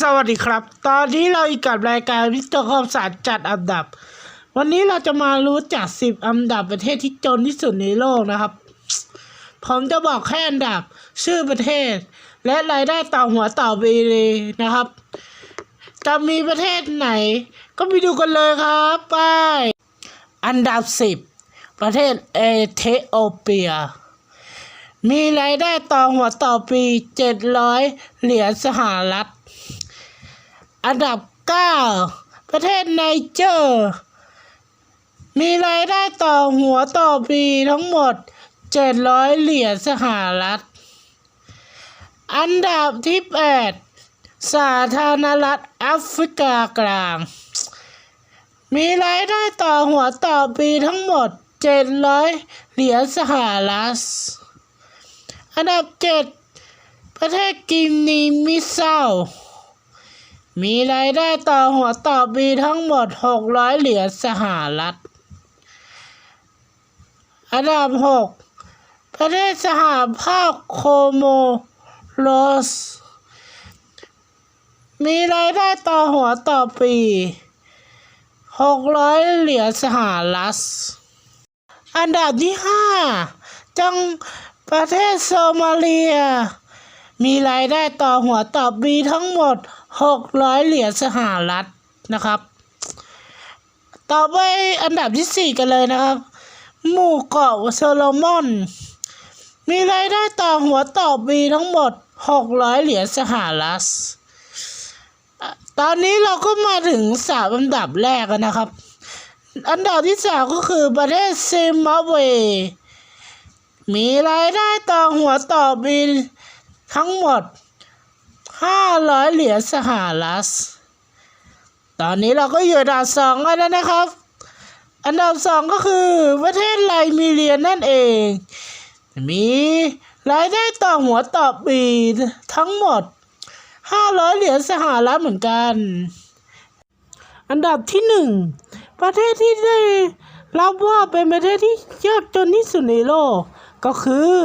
สวัสดีครับ ตอนนี้เราอีกกับรายการวิศวกรรมศาสตร์จัดอันดับ วันนี้เราจะมารู้จักสิบอันดับประเทศที่จนที่สุดในโลกนะครับ ผมจะบอกแค่อันดับ ชื่อประเทศ และรายได้ต่อหัวต่อปีเลยนะครับ จะมีประเทศไหน ก็ไปดูกันเลยครับไปอันดับสิบประเทศเอธิโอเปีย มีรายได้ต่อหัวต่อปี 700 เหรียญสหรัฐ อันดับ 9 ประเทศไนเจอร์ มีรายได้ต่อหัวต่อปีทั้งหมด 700 เหรียญสหรัฐ อันดับที่ 8 สาธารณรัฐแอฟริกากลาง มีรายได้ต่อหัวต่อปีทั้งหมด 700 เหรียญสหรัฐ อันดับเจ็ดประเทศกินีมิเซามีรายได้ต่อหัวต่อปีทั้งหมด 600 เหรียญสหรัฐ อันดับหกประเทศสหภาพโคโมโรส มีรายได้ต่อหัวต่อปี 600 เหรียญสหรัฐ อันดับที่ห้าจัง ประเทศโซมาเลีย มีรายได้ต่อหัวต่อปีทั้งหมด 600 เหรียญสหรัฐนะครับ ต่อไปอันดับที่สี่กันเลยนะครับ หมู่เกาะโซโลมอน มีรายได้ต่อหัวต่อปีทั้งหมด 600 เหรียญสหรัฐ ตอนนี้เราก็มาถึงสามอันดับแรกแล้วนะครับ อันดับที่สามก็คือประเทศซิมบับเว มีรายได้ต่อหัวต่อปีทั้งหมด 500 เหรียญสหรัฐ ตอนนี้เราก็อยู่อันดับสองกันแล้วนะครับ อันดับสองก็คือประเทศไลบีเรียนั่นเอง มีรายได้ต่อหัวต่อปีทั้งหมด 500 เหรียญสหรัฐเหมือนกัน อันดับที่หนึ่งประเทศที่ได้รับว่าเป็นประเทศที่ยากจนที่สุดในโลก ก็คือ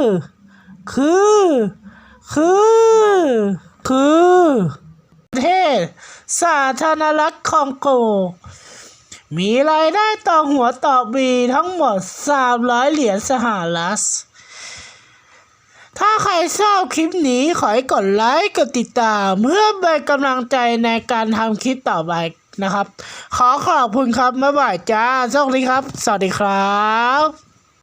คือ คือ คือประเทศ สาธารณรัฐคองโก มีรายได้ต่อหัวต่อปีทั้งหมด 300 เหรียญสหรัฐถ้าใครชอบคลิปนี้ขอให้กดไลค์กดติดตามเพื่อเป็นกำลังใจในการทำคลิปต่อไปนะครับ ขอขอบคุณครับบ๊ายบายจ้าโชคดีครับ สวัสดีครับ